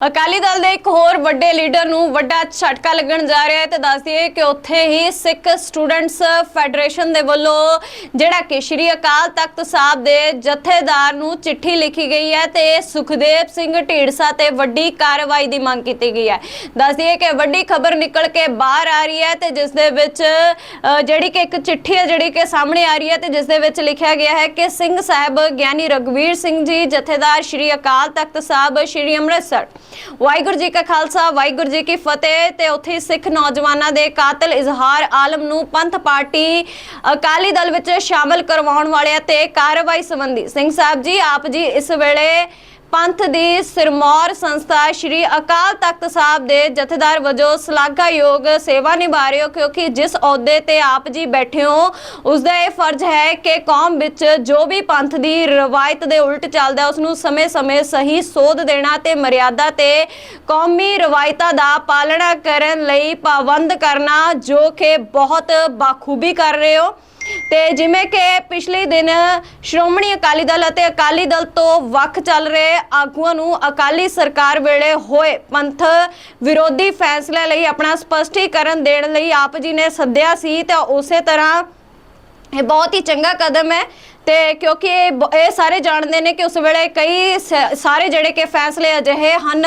ਅਕਾਲੀ ਦਲ ਦੇ ਇੱਕ ਹੋਰ ਵੱਡੇ ਲੀਡਰ ਨੂੰ ਵੱਡਾ ਝਟਕਾ ਲੱਗਣ ਜਾ ਰਿਹਾ ਹੈ ਤੇ ਦੱਸ ਦਈਏ ਕਿ ਉੱਥੇ ਹੀ ਸਿੱਖ ਸਟੂਡੈਂਟਸ ਫੈਡਰੇਸ਼ਨ ਦੇ ਵੱਲੋਂ ਜਿਹੜਾ ਕਿ ਸ਼੍ਰੀ ਅਕਾਲ ਤਖਤ ਸਾਹਿਬ ਦੇ ਜਥੇਦਾਰ ਨੂੰ ਚਿੱਠੀ ਲਿਖੀ ਗਈ ਹੈ ਤੇ ਸੁਖਦੇਵ ਸਿੰਘ ਢੀਂਡਸਾ ਤੇ ਵੱਡੀ ਕਾਰਵਾਈ ਦੀ ਮੰਗ ਕੀਤੀ ਗਈ ਹੈ। ਦੱਸ ਦਈਏ ਕਿ ਵੱਡੀ ਖਬਰ ਨਿਕਲ ਕੇ ਬਾਹਰ ਆ ਰਹੀ ਹੈ ਤੇ ਜਿਸ ਦੇ ਵਿੱਚ ਜਿਹੜੀ ਕਿ ਇੱਕ ਚਿੱਠੀ ਹੈ ਜਿਹੜੀ ਕਿ ਸਾਹਮਣੇ ਆ ਰਹੀ ਹੈ ਤੇ ਜਿਸ ਦੇ ਵਿੱਚ ਲਿਖਿਆ ਗਿਆ ਹੈ ਕਿ ਸਿੰਘ ਸਾਹਿਬ ਗਿਆਨੀ ਰਗਵੀਰ ਸਿੰਘ ਜੀ ਜਥੇਦਾਰ ਸ਼੍ਰੀ ਅਕਾਲ ਤਖਤ ਸਾਹਿਬ ਸ਼੍ਰੀ ਅੰਮ੍ਰਿਤਸਰ ਵਾਹਿਗੁਰੂ ਜੀ ਕਾ ਖਾਲਸਾ, ਵਾਹਿਗੁਰੂ ਜੀ ਕੀ ਫਤਿਹ। ਤੇ ਉੱਥੇ ਸਿੱਖ ਨੌਜਵਾਨਾਂ ਦੇ ਕਾਤਲ ਇਜ਼ਹਾਰ ਆਲਮ ਨੂੰ ਪੰਥ ਪਾਰਟੀ ਅਕਾਲੀ ਦਲ ਵਿੱਚ ਸ਼ਾਮਲ ਕਰਵਾਉਣ ਵਾਲਿਆਂ ਤੇ ਕਾਰਵਾਈ ਸੰਬੰਧੀ। ਸਿੰਘ ਸਾਹਿਬ ਜੀ, ਆਪ ਜੀ ਇਸ ਵੇਲੇ ਪੰਥ ਦੀ ਸਿਰਮੌਰ ਸੰਸਥਾ ਸ਼੍ਰੀ ਅਕਾਲ ਤਖਤ ਸਾਹਿਬ ਦੇ ਜਥੇਦਾਰ ਵਜੋਂ ਸ਼ਲਾਘਾਯੋਗ ਸੇਵਾ ਨਿਭਾ ਰਹੇ ਹੋ ਕਿਉਂਕਿ ਜਿਸ ਅਹੁਦੇ ਤੇ ਆਪ ਜੀ ਬੈਠੇ ਹੋ ਉਸ ਦਾ ਇਹ ਫਰਜ਼ ਹੈ ਕਿ ਕੌਮ ਵਿੱਚ ਜੋ ਵੀ ਪੰਥ ਦੀ ਰਵਾਇਤ ਦੇ ਉਲਟ ਚੱਲਦਾ ਹੈ, ਉਸ ਨੂੰ ਸਮੇਂ-ਸਮੇਂ ਸਹੀ ਸੋਧ ਦੇਣਾ ਤੇ ਮਰਿਆਦਾ ਤੇ ਕੌਮੀ ਰਵਾਇਤਾਂ ਦਾ ਪਾਲਣਾ ਕਰਨ ਲਈ ਪਾਬੰਦ ਕਰਨਾ ਜੋ ਕਿ ਬਹੁਤ ਬਾਖੂਬੀ ਕਰ ਰਹੇ ਹੋ। ਤੇ ਜਿਵੇਂ ਕਿ ਪਿਛਲੇ ਦਿਨ ਸ਼੍ਰੋਮਣੀ ਅਕਾਲੀ ਦਲ ਅਤੇ ਅਕਾਲੀ ਦਲ ਤੋਂ ਵੱਖ ਚੱਲ ਰਹੇ ਆਗੂਆਂ ਨੂੰ ਅਕਾਲੀ ਸਰਕਾਰ ਵੇਲੇ ਹੋਏ ਪੰਥ ਵਿਰੋਧੀ ਫੈਸਲੇ ਲਈ ਆਪਣਾ ਸਪਸ਼ਟੀਕਰਨ ਦੇਣ ਲਈ ਆਪ ਜੀ ਨੇ ਸੱਦਿਆ ਸੀ ਤੇ ਉਸੇ ਤਰ੍ਹਾਂ ਇਹ ਬਹੁਤ ਹੀ ਚੰਗਾ ਕਦਮ ਹੈ ਤੇ ਕਿਉਂਕਿ ਇਹ ਬ- ਇਹ ਸਾਰੇ ਜਾਣਦੇ ਨੇ ਕਿ ਉਸ ਵੇਲੇ ਕਈ ਸ- ਸਾਰੇ ਜਿਹੜੇ ਕਿ ਫੈਸਲੇ ਅਜਿਹੇ ਹਨ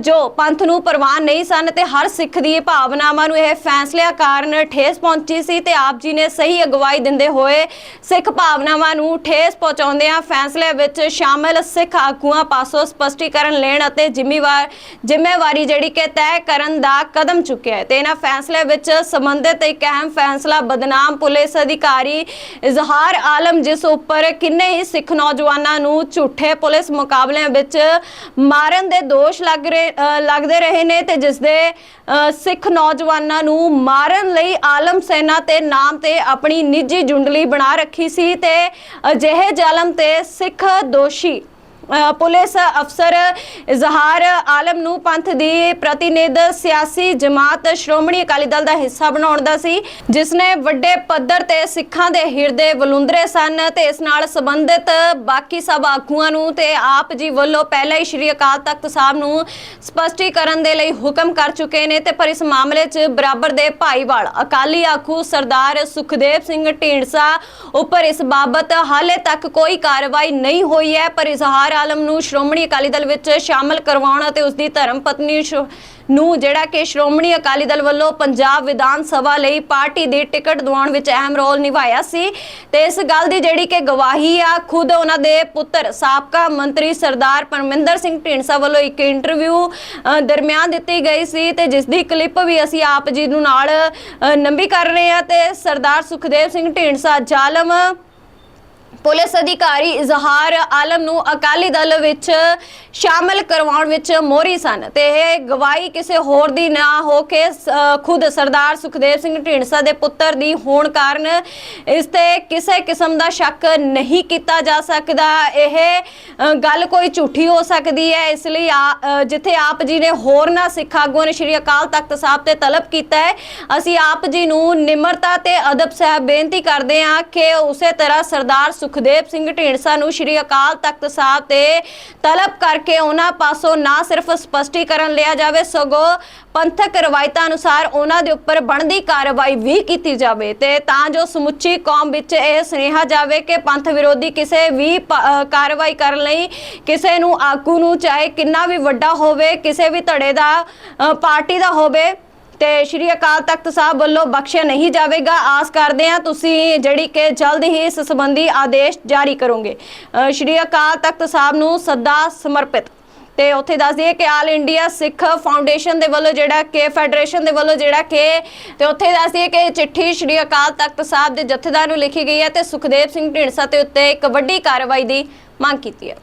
ਜੋ ਪੰਥ ਨੂੰ ਪ੍ਰਵਾਨ ਨਹੀਂ ਸਨ ਤੇ ਹਰ ਸਿੱਖ ਦੀ ਭਾਵਨਾਵਾਂ ਨੂੰ ਇਹ ਫੈਸਲਿਆਂ ਕਾਰਨ ਠੇਸ ਪਹੁੰਚੀ ਸੀ ਤੇ ਆਪ ਜੀ ਨੇ ਸਹੀ ਅਗਵਾਈ ਦਿੰਦੇ ਹੋਏ ਸਿੱਖ ਭਾਵਨਾਵਾਂ ਨੂੰ ਠੇਸ ਪਹੁੰਚਾਉਂਦਿਆਂ ਫੈਸਲੇ ਵਿੱਚ ਸ਼ਾਮਲ ਸਿੱਖ ਆਗੂਆਂ ਪਾਸੋਂ ਸਪਸ਼ਟੀਕਰਨ ਲੈਣ ਅਤੇ ਜ਼ਿੰਮੇਵਾਰ ਜ਼ਿੰਮੇਵਾਰੀ ਜਿਹੜੀ ਕਿ ਤੈਅ ਕਰਨ ਦਾ ਕਦਮ ਚੁੱਕਿਆ ਹੈ। ਤੇ ਇਹਨਾਂ ਫੈਸਲੇ ਵਿੱਚ ਸੰਬੰਧਿਤ ਇੱਕ ਅਹਿਮ ਫੈਸਲਾ ਬਦਨਾਮ ਪੁਲਿਸ ਅਧਿਕਾਰੀ ਇਜ਼ਹਾਰ ਆਲਮ ਜਿਸ ਉੱਪਰ ਕਿੰਨੇ ਹੀ ਸਿੱਖ ਨੌਜਵਾਨਾਂ ਨੂੰ ਝੂਠੇ ਪੁਲਿਸ ਮੁਕਾਬਲਿਆਂ ਵਿੱਚ ਮਾਰਨ ਦੇ ਦੋਸ਼ ਲੱਗ ਰਹੇ ਲੱਗਦੇ ਰਹੇ ਨੇ ਤੇ ਜਿਸ ਦੇ ਸਿੱਖ ਨੌਜਵਾਨਾਂ ਨੂੰ ਮਾਰਨ ਲਈ ਆਲਮ ਸੈਨਾ ਤੇ ਨਾਮ ਤੇ ਆਪਣੀ ਨਿੱਜੀ ਜੁੰਡਲੀ ਬਣਾ ਰੱਖੀ ਸੀ ਤੇ ਅਜਿਹੇ ਜ਼ਾਲਮ ਤੇ ਸਿੱਖ ਦੋਸ਼ੀ ਪੁਲਿਸ ਅਫਸਰ ਇਜ਼ਹਾਰ ਆਲਮ ਨੂੰ ਪੰਥ ਦੀ ਪ੍ਰਤੀਨਿਧ ਸਿਆਸੀ ਜਮਾਤ ਸ਼੍ਰੋਮਣੀ ਅਕਾਲੀ ਦਲ ਦਾ ਹਿੱਸਾ ਬਣਾਉਣ ਦਾ ਸੀ, ਜਿਸ ਨੇ ਵੱਡੇ ਪੱਧਰ ਤੇ ਸਿੱਖਾਂ ਦੇ ਹਿਰਦੇ ਵਲੁੰਦਰੇ ਸਨ ਤੇ ਇਸ ਨਾਲ ਸੰਬੰਧਿਤ ਬਾਕੀ ਸਭ ਆਗੂਆਂ ਨੂੰ ਤੇ ਆਪ ਜੀ ਵੱਲੋਂ ਪਹਿਲਾਂ ਹੀ ਸ਼੍ਰੀ ਅਕਾਲ ਤਖਤ ਸਾਹਿਬ ਨੂੰ ਸਪਸ਼ਟੀਕਰਨ ਦੇ ਲਈ ਹੁਕਮ ਕਰ ਚੁੱਕੇ ਨੇ ਤੇ ਪਰ ਇਸ ਮਾਮਲੇ 'ਚ ਬਰਾਬਰ ਦੇ ਭਾਈਵਾਲ ਅਕਾਲੀ ਆਗੂ ਸਰਦਾਰ ਸੁਖਦੇਵ ਸਿੰਘ ਢੀਂਡਸਾ ਉੱਪਰ ਇਸ ਬਾਬਤ ਹਾਲੇ ਤੱਕ ਕੋਈ ਕਾਰਵਾਈ ਨਹੀਂ ਹੋਈ ਹੈ, ਪਰ ਇਜ਼ਹਾਰ ਆਲਮ ਨੂੰ ਸ਼੍ਰੋਮਣੀ ਅਕਾਲੀ ਦਲ ਵਿੱਚ ਸ਼ਾਮਲ ਕਰਵਾਉਣ ਅਤੇ ਉਸ ਦੀ ਧਰਮ ਪਤਨੀ ਨੂੰ ਜਿਹੜਾ ਕਿ ਸ਼੍ਰੋਮਣੀ ਅਕਾਲੀ ਦਲ ਵੱਲੋਂ ਪੰਜਾਬ ਵਿਧਾਨ ਸਭਾ ਲਈ ਪਾਰਟੀ ਦੀ ਟਿਕਟ ਦਿਵਾਉਣ ਵਿੱਚ ਅਹਿਮ ਰੋਲ ਨਿਭਾਇਆ ਸੀ। ਤੇ ਇਸ ਗੱਲ ਦੀ ਜਿਹੜੀ ਕਿ ਗਵਾਹੀ ਆ, ਖੁਦ ਉਹਨਾਂ ਦੇ ਪੁੱਤਰ ਸਾਬਕਾ ਮੰਤਰੀ ਸਰਦਾਰ ਪਰਮਿੰਦਰ ਸਿੰਘ ਢੀਂਡਸਾ ਵੱਲੋਂ ਇੱਕ ਇੰਟਰਵਿਊ ਦਰਮਿਆਨ ਦਿੱਤੀ ਗਈ ਸੀ ਤੇ ਜਿਸ ਦੀ ਕਲਿੱਪ ਵੀ ਅਸੀਂ ਆਪ ਜੀ ਨੂੰ ਨਾਲ ਨੰਬੀ ਕਰ ਰਹੇ ਹਾਂ ਤੇ ਸਰਦਾਰ ਸੁਖਦੇਵ ਸਿੰਘ ਢੀਂਡਸਾ, ਜ਼ਾਲਮ ਪੁਲਿਸ ਅਧਿਕਾਰੀ ਇਜ਼ਹਾਰ ਆਲਮ ਨੂੰ ਅਕਾਲੀ ਦਲ ਵਿੱਚ ਸ਼ਾਮਲ ਕਰਵਾਉਣ ਵਿੱਚ ਮੋਹਰੀ ਸਨ ਤੇ ਇਹ ਗਵਾਹੀ ਕਿਸੇ ਹੋਰ ਦੀ ਨਾ ਹੋ ਕੇ ਖੁਦ ਸਰਦਾਰ ਸੁਖਦੇਵ ਸਿੰਘ ਢੀਂਡਸਾ ਦੇ ਪੁੱਤਰ ਦੀ ਹੋਣ ਕਾਰਨ ਇਸ ਤੇ ਕਿਸੇ ਕਿਸਮ ਦਾ ਸ਼ੱਕ ਨਹੀਂ ਕੀਤਾ ਜਾ ਸਕਦਾ। ਇਹ ਗੱਲ ਕੋਈ ਝੂਠੀ ਹੋ ਸਕਦੀ ਹੈ, ਇਸ ਲਈ ਆ- ਜਿੱਥੇ ਆਪ ਜੀ ਨੇ ਹੋਰ ਨਾ ਸਿੱਖ ਆਗੂਆਂ ਨੇ ਸ਼੍ਰੀ ਅਕਾਲ ਤਖਤ ਸਾਹਿਬ ਤੇ ਤਲਬ ਕੀਤਾ ਹੈ, ਅਸੀਂ ਆਪ ਜੀ ਨੂੰ ਨਿਮਰਤਾ ਤੇ ਅਦਬ ਸਹਿਬ ਬੇਨਤੀ ਕਰਦੇ ਹਾਂ ਕਿ ਉਸੇ ਤਰ੍ਹਾਂ ਸਰਦਾਰ ਸੁਖ ਸੁਖਦੇਵ ਸਿੰਘ ਢੀਂਡਸਾ ਨੂੰ ਸ਼੍ਰੀ ਅਕਾਲ ਤਖਤ ਸਾਹਿਬ ਤੇ ਤਲਬ ਕਰਕੇ ਉਹਨਾਂ ਪਾਸੋਂ ਨਾ ਸਿਰਫ ਸਪਸ਼ਟੀਕਰਨ ਲਿਆ ਜਾਵੇ, ਸਗੋਂ ਪੰਥਕ ਰਵਾਇਤਾਂ ਅਨੁਸਾਰ ਉਹਨਾਂ ਦੇ ਉੱਪਰ ਬਣਦੀ ਕਾਰਵਾਈ ਵੀ ਕੀਤੀ ਜਾਵੇ ਤੇ ਤਾਂ ਜੋ ਸਮੁੱਚੀ ਕੌਮ ਵਿੱਚ ਇਹ ਸੁਨੇਹਾ ਜਾਵੇ ਕਿ ਪੰਥ ਵਿਰੋਧੀ ਕਿਸੇ ਵੀ ਕਾਰਵਾਈ ਕਰਨ ਲਈ ਕਿਸੇ ਨੂੰ ਆਗੂ ਨੂੰ ਚਾਹੇ ਕਿੰਨਾ ਵੀ ਵੱਡਾ ਹੋਵੇ, ਕਿਸੇ ਵੀ ਧੜੇ ਦਾ ਪਾਰਟੀ ਦਾ ਹੋਵੇ ਤੇ ਸ਼੍ਰੀ ਅਕਾਲ ਤਖਤ ਸਾਹਿਬ ਵੱਲੋਂ ਬਖਸ਼ਿਆ ਨਹੀਂ ਜਾਵੇਗਾ। ਆਸ ਕਰਦੇ ਹਾਂ ਤੁਸੀਂ ਜਿਹੜੀ ਕਿ ਜਲਦ ਹੀ ਇਸ ਸੰਬੰਧੀ ਆਦੇਸ਼ ਜਾਰੀ ਕਰੋਗੇ। ਸ਼੍ਰੀ ਅਕਾਲ ਤਖਤ ਸਾਹਿਬ ਨੂੰ ਸੱਦਾ ਸਮਰਪਿਤ। ਤੇ ਉੱਥੇ ਦੱਸ ਦਈਏ ਕਿ ਆਲ ਇੰਡੀਆ ਸਿੱਖ ਫਾਊਂਡੇਸ਼ਨ ਦੇ ਵੱਲੋਂ ਜਿਹੜਾ ਕਿ ਫੈਡਰੇਸ਼ਨ ਦੇ ਵੱਲੋਂ ਜਿਹੜਾ ਕਿ ਤੇ ਉੱਥੇ ਦੱਸ ਦਈਏ ਕਿ ਚਿੱਠੀ ਸ਼੍ਰੀ ਅਕਾਲ ਤਖਤ ਸਾਹਿਬ ਦੇ ਜਥੇਦਾਰ ਨੂੰ ਲਿਖੀ ਗਈ ਹੈ ਤੇ ਸੁਖਦੇਵ ਸਿੰਘ ਢੀਂਡਸਾ ਤੇ ਉੱਤੇ ਇੱਕ ਵੱਡੀ ਕਾਰਵਾਈ ਦੀ ਮੰਗ ਕੀਤੀ ਹੈ।